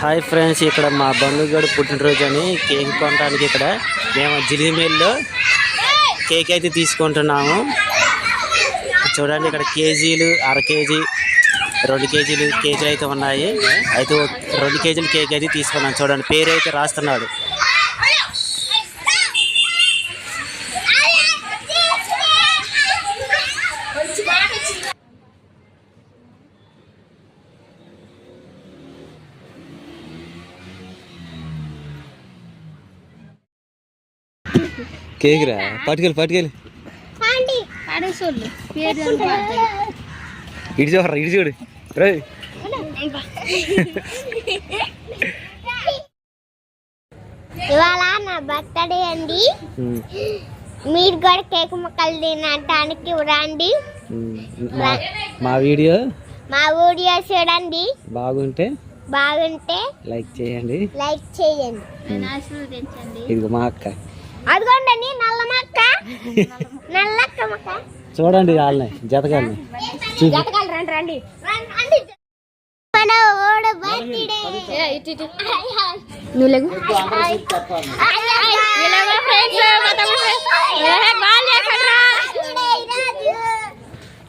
Hi friends ఇక్కడ మా బంధువుగాడు పుట్టినరోజు అని కేక్ కొనడానికి ఇక్కడ మేము జిలిమేల్లో కేక్ అయితే తీసుకుంటున్నాము. చూడండి ఇక్కడ కేజీలు అర కేజీ రెండు కేజీలు కేజీలు అయితే ఉన్నాయి. అయితే రెండు కేజీలు కేక్ అయితే తీసుకున్నాం. చూడండి పేరు అయితే రాస్తున్నాడు. కేక్ రా పట్టుకెళ్ళి. పట్టుకెళ్ళి ఇటు చూడరా ఇటు చూడు. రే ఇవాళ నా బర్త్డే అండి. మీరు కూడా కేక్ ముక్కలు తినటానికి రండి. మా- వీడియో మా వీడియో చూడండి. బాగుంటే బాగుంటే లైక్ చేయండి. లైక్ చేయండి. ఇదిగో మా అక్క. అదిగోండి నల్ల మక్క నల్లక్క మక్క చూడండి వాళ్ళని జతగాళ్ళని. చూపి జతకాలు రండి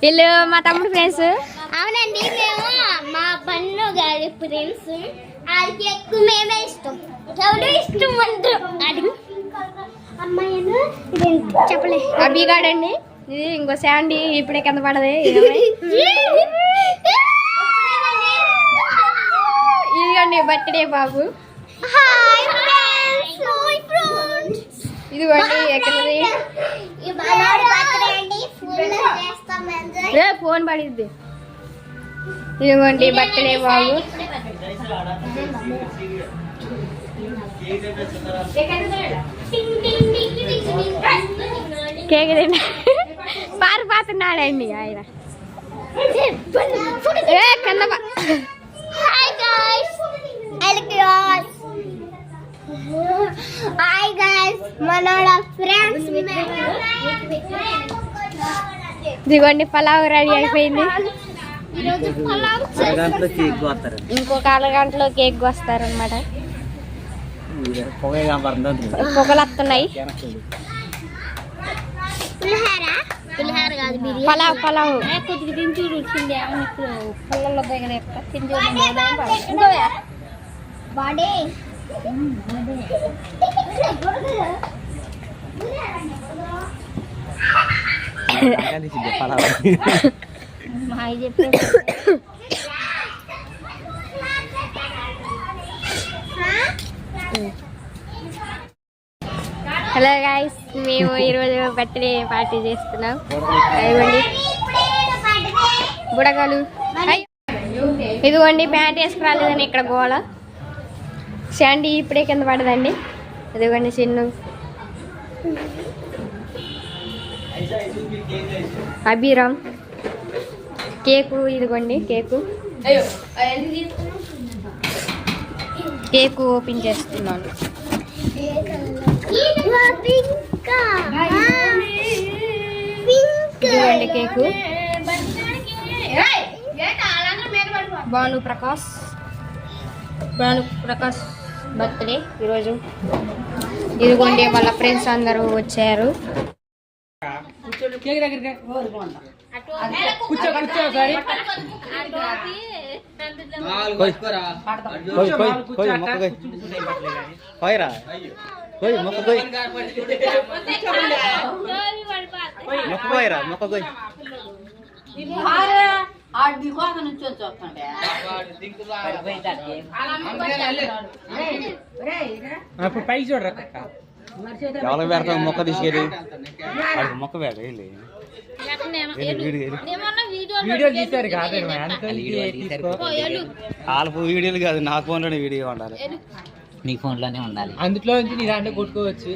వీళ్ళు మా తమ్ముడు ఫ్రెండ్స్. అవునండి మేము మా పన్ను గారి ఫ్రెండ్స్. అది ఎక్కువ మేమే ఇష్టం. ఎవరు ఇష్టం అంటారు? అడుగు. అమ్మాయి చెప్పలే. అభిగాడండి ఇది ఇంకో శాండీ ఇప్పుడే కింద పడది. ఇదిగోండి బర్త్డే బాబు. ఇదిగోండి ఎక్కడది? ఫోన్ పడిద్ది. ఇదిగోండి బర్త్డే బాబు. కేక్ తిన్నా పారిపోతున్నాడండి ఆయన. ఏ కింద ప- హాయ్ గైస్ ఎల్కియాస్ హాయ్ గైస్ మనోడ ఫ్రెండ్స్ ఇదిగోండి పలావ్ రెడీ అయిపోయింది. అరగంటలో కేక్ కోస్తారు. ఇంకొక అరగంటలో కేక్ వస్తారనమాట పొగ కనపడుతుంది పొగలు వస్తున్నాయి పలావ్ పలావ్. కొద్దిగా తిని చూడు పళ్ళల్లో దగ్గర బాడీ హాయ్ చెప్పే హలో గాయస్ మేము ఈరోజు బర్త్డే పార్టీ చేస్తున్నాం. ఇవ్వండి బుడగలు. ఇదిగోండి ప్యాంట్ వేసుకురాలేదని ఇక్కడ గోళ శాండీ ఇప్పుడే కింద పడదండి. ఇదిగోండి చిన్ను. అభిరామ్. కేకు ఇదిగోండి కేకు. కేకు ఓపెన్ చేస్తున్నాను. ఇదిగోండి కేకు. భాను ప్రకాష్. భాను ప్రకాష్ బర్త్డే ఈరోజు. ఇదిగోండి వాళ్ళ ఫ్రెండ్స్ అందరూ వచ్చారు. కోయ్ కోయ్ కోయ్ మొక్క కోయ్ కోయరా కోయ్ మొక్క కోయ్ మొక్క కోయరా మొక్క కోయ్ అప్పుడు పైకి చూడరా ఎవరికి పెడతావు మొక్క తీసుకెళ్ళి? మొక్క పెడ వెళ్ళి. వీడియోలు తీశారు కాదు వాళ్ళ వీడియోలు కాదు నా ఫోన్లోనే వీడియో ఉండాలి. నీ ఫోన్లోనే ఉండాలి. అందులో నుంచి నీ దాంట్లో కొట్టుకోవచ్చు.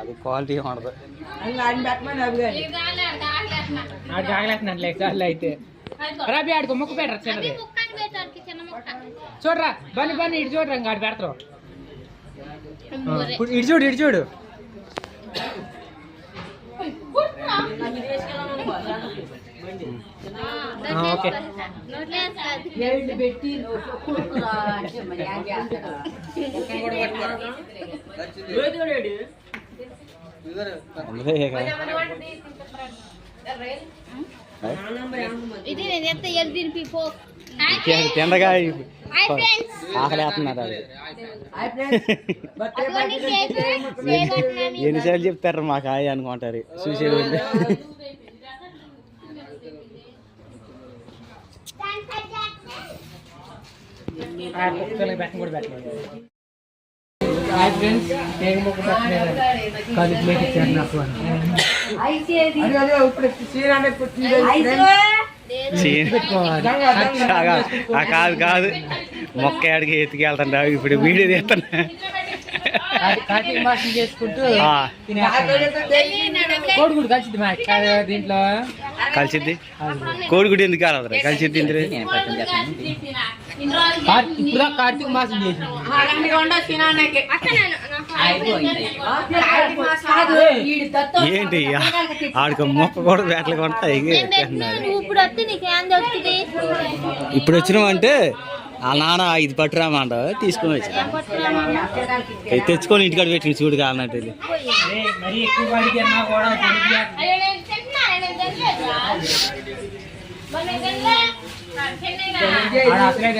అది క్వాలిటీ ఉండదు. అయితే. రాబి ఆడుకో మొక్క పెట్టరా చిన్నది? చూడరా బని బని ఇటు చూడరా ఇంకా ఆడు పెడతారు. ఇప్పుడు ఇటు చూడు ఇటు చూడు. ఓకే. ఇది నేను ఎంత ఎల్ తినిపి పో. తిండగా ఆకలి వేస్తున్నారు అది. ఎన్నిసార్లు చెప్తారు మాకు హాయ్ అనుకుంటారు. చూసేది ఉంది. బెట్టం కూడా పెట్టలేదు హాయ్ ఫ్రెండ్స్ కేక్ ముక్క పెట్టలేదు కాదు ప్లేట్ ఇచ్చారు నాకు అదే అదే ఇప్పుడు కాదు కాదు మొక్క ఆడికి ఎత్తుకెళ్తాండా ఇప్పుడు వీడియో తీస్తున్నా దీంట్లో. కలిసిద్ది? కోడిగుడి ఎందుకు కాలదురా కలిసిద్ది ఇప్పుడు కార్తీక మాసం చేసింది. అయిపోయింది ఏంటి ఆడికి మొక్క కూడా వేటలు కొంటాయి ఇప్పుడు వస్తే వచ్చినామంటే ఆ నాన్న ఇది పట్టురామంట తీసుకొని వచ్చా. తెచ్చుకొని ఇంటికాడ పెట్టింది చూడు? ఆడ అసలే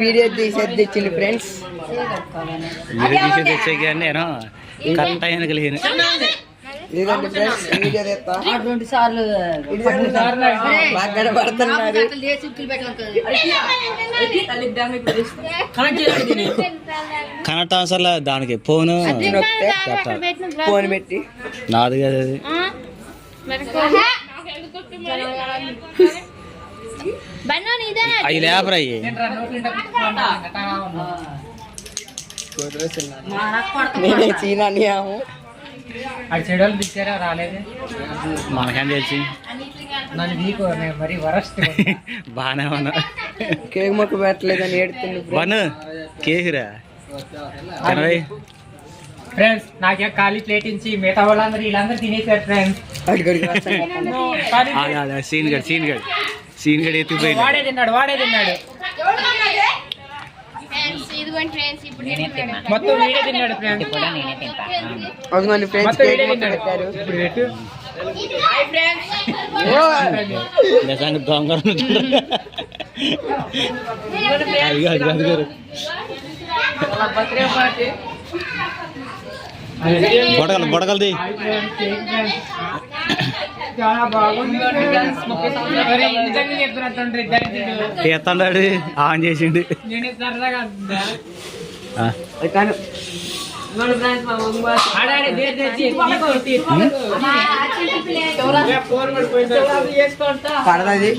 వీడియో తీసేది తెచ్చింది ఫ్రెండ్స్. మీరు తీసి తెచ్చే కానీ నేను కరెక్ట్ అయిన కలిగిన ఇదిగోండి ఫ్రెండ్స్ వీడియో తెస్తా. రెండు సార్లు బాగా కనబడుతున్నారు కనెక్ట్ అవసరం దానికి ఫోను. ఫోన్ పెట్టి. నాది కదా అది. అవి లేపరా అవి నేనే చీనాని అది చెడలు తెచ్చారా రాలేదు? మనకేం తెలిసి. నన్ను నీకు నేను మరి వరస్ట్. బాగానే ఉన్నా. కేక్ మొక్క పెట్టలేదని ఏడుతుంది బను కేకురా తినవై. ఫ్రెండ్స్ నాకే ఖాళీ ప్లేట్ ఇచ్చి మిగతా వాళ్ళందరూ వీళ్ళందరూ తినేసారు ఫ్రెండ్స్. సీన్ గడ్ సీన్ గడ్ సీన్ గడ్ ఎత్తుకుపోయింది వాడే తిన్నాడు వాడే తిన్నాడు. ఫ్రెండ్స్ ఇదిగోండి ఫ్రెండ్స్ ఇప్పుడు నేనే తిన్నాను మొత్తం వీడే తిన్నాడు ఫ్రెండ్స్. కూడా నేనే తింటా. అవునండి ఫ్రెండ్స్ మొత్తం కేక్ వీడే మొక్క తిన్నాడు పెట్టారు. ఇప్పుడు పెట్టు. ఓ! నిజంగా దొంగ అది కాదు అది గారు బొడగలు బొడగలది తీస్తున్నాడు ఆన్ చేసిండు. పడదది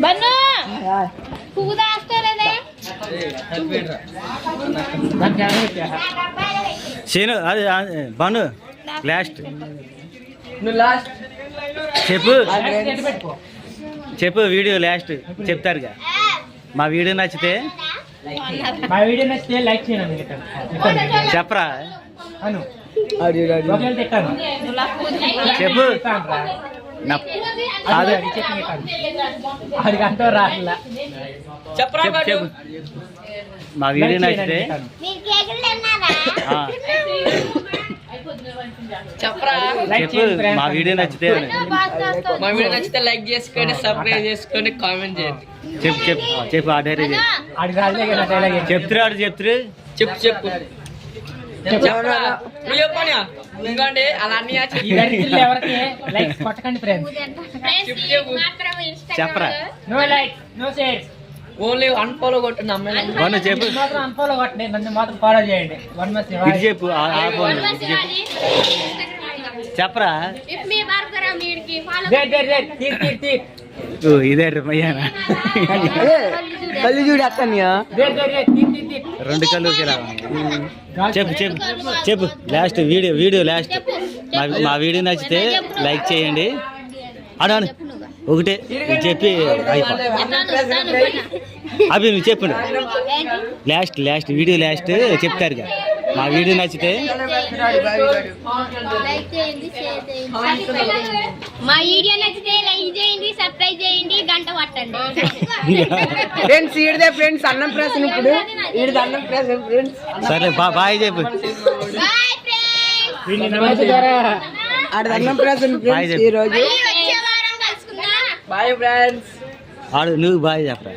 బన్నో! పువ్వు పెట్టారా? శీను అది బను. లాస్ట్ చెప్పు. చెప్పు వీడియో లాస్ట్ చెప్తారుగా. మా వీడియో నచ్చితే మా వీడియో నచ్చితే లైక్ చేయండి. ఇక్కడ. చెప్పరా? చెప్పు. మా వీడియో నచ్చితే చెప్పు. మా వీడియో నచ్చితే. మా వీడియో నచ్చితే లైక్ చేసుకోండి సబ్స్క్రైబ్ చేసుకోండి కామెంట్ చేయండి. చెప్పు చెప్పు. చెప్పు ఆ డైరీ? చెప్తున్నాడు చెప్తురు చెప్పు చెప్పు? నువ్వు చెప్పని అలా అన్ని ఎవరికి? లైక్స్ కొట్టకండి ఫ్రెండ్స్. చెప్పరా? Instagram no like no shares only unfollow కొట్టింది అమ్మాయి చెప్పు. మాత్రం అన్ఫాలో కొట్టండి నన్ను మాత్రం ఫాలో చేయండి. వన్ మస్ ఇది చెప్పు చెప్పరా? ఇదే మయ్యానా కళ్ళు చూడు అత్తనియా రెండు కళ్ళు చెప్పు చెప్పు చెప్పు. లాస్ట్ వీడియో వీడియో లాస్ట్ మా మా వీడియో నచ్చితే లైక్ చేయండి. అను ఒకటే చెప్పి అవి నువ్వు చెప్పు లాస్ట్ లాస్ట్ వీడియో లాస్ట్ చెప్తారు కదా మా వీడియో నచ్చితే మా వీడియో నచ్చితే లైక్ చేయండి సబ్స్క్రైబ్ చేయండి గంట పట్టండి. ఫ్రెండ్స్ ఈడదే ఫ్రెండ్స్ అన్నం ప్రెస్ ఇప్పుడు. ఈడది అన్నం ప్రెస్ ఫ్రెండ్స్ సరే బా బాయ్ చెప్పు. Bye friends. ఆడది అన్నం ప్రెస్ బాయ్ ఫ్రెండ్స్. ఈ రోజు మళ్ళీ వచ్చే వారం కలుసుకుందాం. Bye friends. ఆడు నువ్వు బాయ్ చెప్పరా?